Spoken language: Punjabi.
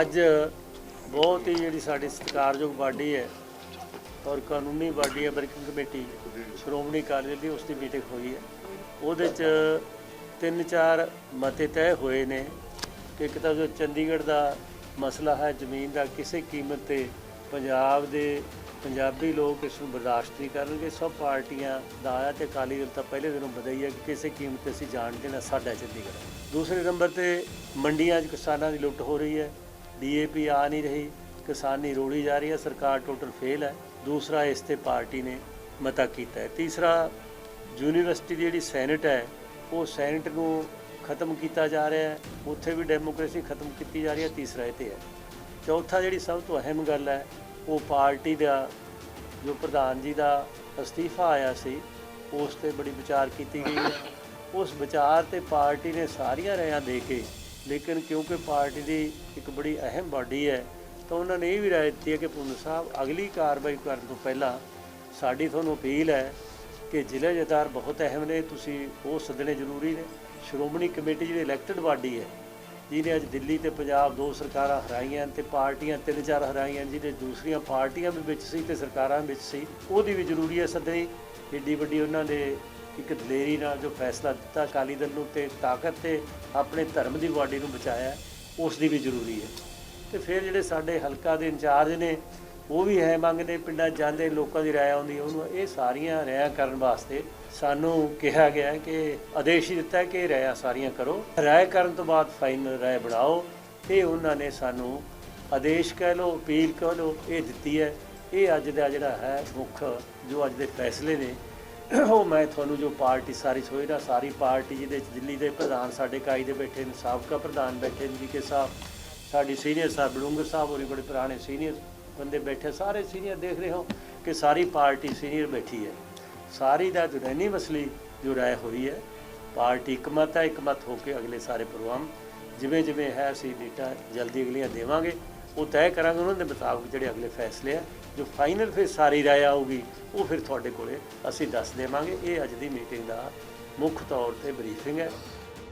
ਅੱਜ ਬਹੁਤ ਹੀ ਜਿਹੜੀ ਸਾਡੀ ਸਤਿਕਾਰਯੋਗ ਬਾਡੀ ਹੈ ਔਰ ਕਾਨੂੰਨੀ ਬਾਡੀ ਹੈ, ਵਰਕਿੰਗ ਕਮੇਟੀ, ਸ਼੍ਰੋਮਣੀ ਅਕਾਲੀ ਦਲ ਦੀ ਉਸ ਦੀ ਮੀਟਿੰਗ ਹੋਈ ਹੈ। ਉਹਦੇ 'ਚ ਤਿੰਨ ਚਾਰ ਮਤੇ ਤੈਅ ਹੋਏ ਨੇ ਕਿ ਇੱਕ ਤਾਂ ਜੋ ਚੰਡੀਗੜ੍ਹ ਦਾ ਮਸਲਾ ਹੈ, ਜ਼ਮੀਨ ਦਾ ਕਿਸੇ ਕੀਮਤ ਤੇ ਪੰਜਾਬ ਦੇ ਪੰਜਾਬੀ ਲੋਕ ਇਸ ਨੂੰ ਬਰਦਾਸ਼ਤ ਨਹੀਂ ਕਰਨਗੇ। ਸਭ ਪਾਰਟੀਆਂ ਦਾ ਆਇਆ ਤੇ ਅਕਾਲੀ ਦਲ ਤਾਂ ਪਹਿਲੇ ਦਿਨੋਂ ਵਧਾਈ ਹੈ ਕਿ ਕਿਸੇ ਕੀਮਤ ਤੇ ਅਸੀਂ ਜਾਣ ਦੇਣਾ ਸਾਡਾ ਚੰਡੀਗੜ੍ਹ। ਦੂਸਰੇ ਨੰਬਰ ਤੇ ਮੰਡੀਆਂ 'ਚ ਕਿਸਾਨਾਂ ਦੀ ਲੁੱਟ ਹੋ ਰਹੀ ਹੈ। ਡੀਏਪੀ ਆ ਨਹੀਂ ਰਹੀ, ਕਿਸਾਨੀ ਰੋੜੀ ਜਾ ਰਹੀ ਹੈ, ਸਰਕਾਰ ਟੋਟਲ ਫੇਲ ਹੈ। ਦੂਸਰਾ ਇਸ ਤੇ ਪਾਰਟੀ ਨੇ ਮਤਾ ਕੀਤਾ ਹੈ। ਤੀਸਰਾ, ਯੂਨੀਵਰਸਿਟੀ ਦੀ ਜਿਹੜੀ ਸੈਨੇਟ ਹੈ, ਉਹ ਸੈਨੇਟ ਨੂੰ ਖਤਮ ਕੀਤਾ ਜਾ ਰਿਹਾ ਹੈ। ਉੱਥੇ ਵੀ ਡੈਮੋਕ੍ਰੇਸੀ ਖਤਮ ਕੀਤੀ ਜਾ ਰਹੀ ਹੈ, ਤੀਸਰਾ ਇਹ ਤੇ ਹੈ। ਚੌਥਾ ਜਿਹੜੀ ਸਭ ਤੋਂ ਅਹਿਮ ਗੱਲ ਹੈ, ਉਹ ਪਾਰਟੀ ਦਾ, ਜੋ ਪ੍ਰਧਾਨ ਜੀ ਦਾ ਅਸਤੀਫਾ ਆਇਆ ਸੀ, ਉਸ ਤੇ ਬੜੀ ਵਿਚਾਰ ਕੀਤੀ ਗਈ ਹੈ। ਉਸ ਵਿਚਾਰ ਤੇ ਪਾਰਟੀ ਨੇ ਸਾਰੀਆਂ ਰਾਇਆਂ ਦੇ ਕੇ ਲੇਕਿਨ ਕਿਉਂਕਿ ਪਾਰਟੀ ਦੀ ਇੱਕ ਬੜੀ ਅਹਿਮ ਬਾਡੀ ਹੈ, ਤਾਂ ਉਹਨਾਂ ਨੇ ਇਹ ਵੀ ਰਾਏ ਦਿੱਤੀ ਹੈ ਕਿ ਪੁੰਨ ਸਾਹਿਬ ਅਗਲੀ ਕਾਰਵਾਈ ਕਰਨ ਤੋਂ ਪਹਿਲਾਂ ਸਾਡੀ ਤੁਹਾਨੂੰ ਅਪੀਲ ਹੈ ਕਿ ਜ਼ਿਲ੍ਹਾ ਜਥੇਦਾਰ ਬਹੁਤ ਅਹਿਮ ਨੇ, ਤੁਸੀਂ ਉਹ ਸੱਦਣੇ ਜ਼ਰੂਰੀ ਨੇ। ਸ਼੍ਰੋਮਣੀ ਕਮੇਟੀ ਜਿਹੜੀ ਇਲੈਕਟਡ ਬਾਡੀ ਹੈ, ਜਿਹਨੇ ਅੱਜ ਦਿੱਲੀ ਤੇ ਪੰਜਾਬ ਦੋ ਸਰਕਾਰਾਂ ਹਰਾਈਆਂ ਤੇ ਪਾਰਟੀਆਂ ਤਿੰਨ ਚਾਰ ਹਰਾਈਆਂ, ਜਿਹਦੇ ਦੂਸਰੀਆਂ ਪਾਰਟੀਆਂ ਵੀ ਵਿੱਚ ਸੀ ਤੇ ਸਰਕਾਰਾਂ ਵਿੱਚ ਸੀ, ਉਹਦੀ ਵੀ ਜ਼ਰੂਰੀ ਹੈ ਸੱਦਣੀ। ਏਡੀ ਵੱਡੀ ਉਹਨਾਂ ਦੇ ਇੱਕ ਦਲੇਰੀ ਨਾਲ ਜੋ ਫੈਸਲਾ ਦਿੱਤਾ, ਅਕਾਲੀ ਦਲ ਨੂੰ ਤੇ ਤਾਕਤ ਤੇ ਆਪਣੇ ਧਰਮ ਦੀ ਬਾਡੀ ਨੂੰ ਬਚਾਇਆ, ਉਸ ਦੀ ਵੀ ਜ਼ਰੂਰੀ ਹੈ। ਤੇ ਫਿਰ ਜਿਹੜੇ ਸਾਡੇ ਹਲਕਾ ਦੇ ਇੰਚਾਰਜ ਨੇ, ਉਹ ਵੀ ਹੈ ਮੰਗਦੇ ਪਿੰਡਾਂ 'ਚ ਜਾਂਦੇ ਲੋਕਾਂ ਦੀ ਰਾਏ ਆਉਂਦੀ ਉਹਨੂੰ ਇਹ ਸਾਰੀਆਂ ਰਾਇਆਂ ਕਰਨ ਵਾਸਤੇ ਸਾਨੂੰ ਕਿਹਾ ਗਿਆ ਕਿ ਆਦੇਸ਼ ਹੀ ਦਿੱਤਾ ਕਿ ਇਹ ਰਾਇਆਂ ਸਾਰੀਆਂ ਕਰੋ। ਰਾਏ ਕਰਨ ਤੋਂ ਬਾਅਦ ਫਾਈਨਲ ਰਾਏ ਬਣਾਓ। ਇਹ ਉਹਨਾਂ ਨੇ ਸਾਨੂੰ ਆਦੇਸ਼ ਕਹਿ ਲਓ, ਅਪੀਲ ਕਹਿ ਲਓ, ਇਹ ਦਿੱਤੀ ਹੈ। ਇਹ ਅੱਜ ਦਾ ਜਿਹੜਾ ਹੈ ਮੁੱਖ, ਜੋ ਅੱਜ ਦੇ ਫੈਸਲੇ ਨੇ ਉਹ ਮੈਂ ਤੁਹਾਨੂੰ ਜੋ ਪਾਰਟੀ ਸਾਰੀ ਸੋਈ ਸਾਰੀ ਪਾਰਟੀ ਜਿਹਦੇ ਚ ਦਿੱਲੀ ਦੇ ਪ੍ਰਧਾਨ ਸਾਡੇ ਕਾਈ ਦੇ ਬੈਠੇ ਨੇ, ਸਾਬਕਾ ਪ੍ਰਧਾਨ ਬੈਠੇ ਨੇ ਜੀ ਕੇ ਸਾਹਿਬ, ਸਾਡੀ ਸੀਨੀਅਰ ਸਾਹਿਬ ਬੜੂੰਗਰ ਸਾਹਿਬ ਹੋਰੀ ਬੜੇ ਪੁਰਾਣੇ ਸੀਨੀਅਰ ਬੰਦੇ ਬੈਠੇ, ਸਾਰੇ ਸੀਨੀਅਰ ਦੇਖ ਰਹੇ ਹੋ ਕਿ ਸਾਰੀ ਪਾਰਟੀ ਸੀਨੀਅਰ ਬੈਠੀ ਹੈ। ਸਾਰੀ ਦਾ ਜੁਨੈਨੀ ਮਸਲੀ ਜੋ ਰਾਏ ਹੋਈ ਹੈ, ਪਾਰਟੀ ਇਕਮਤ ਹੈ ਇਕਮਤ ਹੋ ਕੇ ਅਗਲੇ ਸਾਰੇ ਪ੍ਰੋਗਰਾਮ ਜਿਵੇਂ ਜਿਵੇਂ ਹੈ, ਅਸੀਂ ਡੇਟਾ ਜਲਦੀ ਅਗਲੀਆਂ ਦੇਵਾਂਗੇ। ਉਹ ਤੈਅ ਕਰਾਂਗੇ ਉਹਨਾਂ ਦੇ ਮੁਤਾਬਕ ਜਿਹੜੇ ਅਗਲੇ ਫੈਸਲੇ ਆ, ਜੋ ਫਾਈਨਲ ਫਿਰ ਸਾਰੀ ਰਾਏ ਆਊਗੀ, ਉਹ ਫਿਰ ਤੁਹਾਡੇ ਕੋਲੇ ਅਸੀਂ ਦੱਸ ਦੇਵਾਂਗੇ। ਇਹ ਅੱਜ ਦੀ ਮੀਟਿੰਗ ਦਾ ਮੁੱਖ ਤੌਰ ਤੇ ਬਰੀਫਿੰਗ ਹੈ।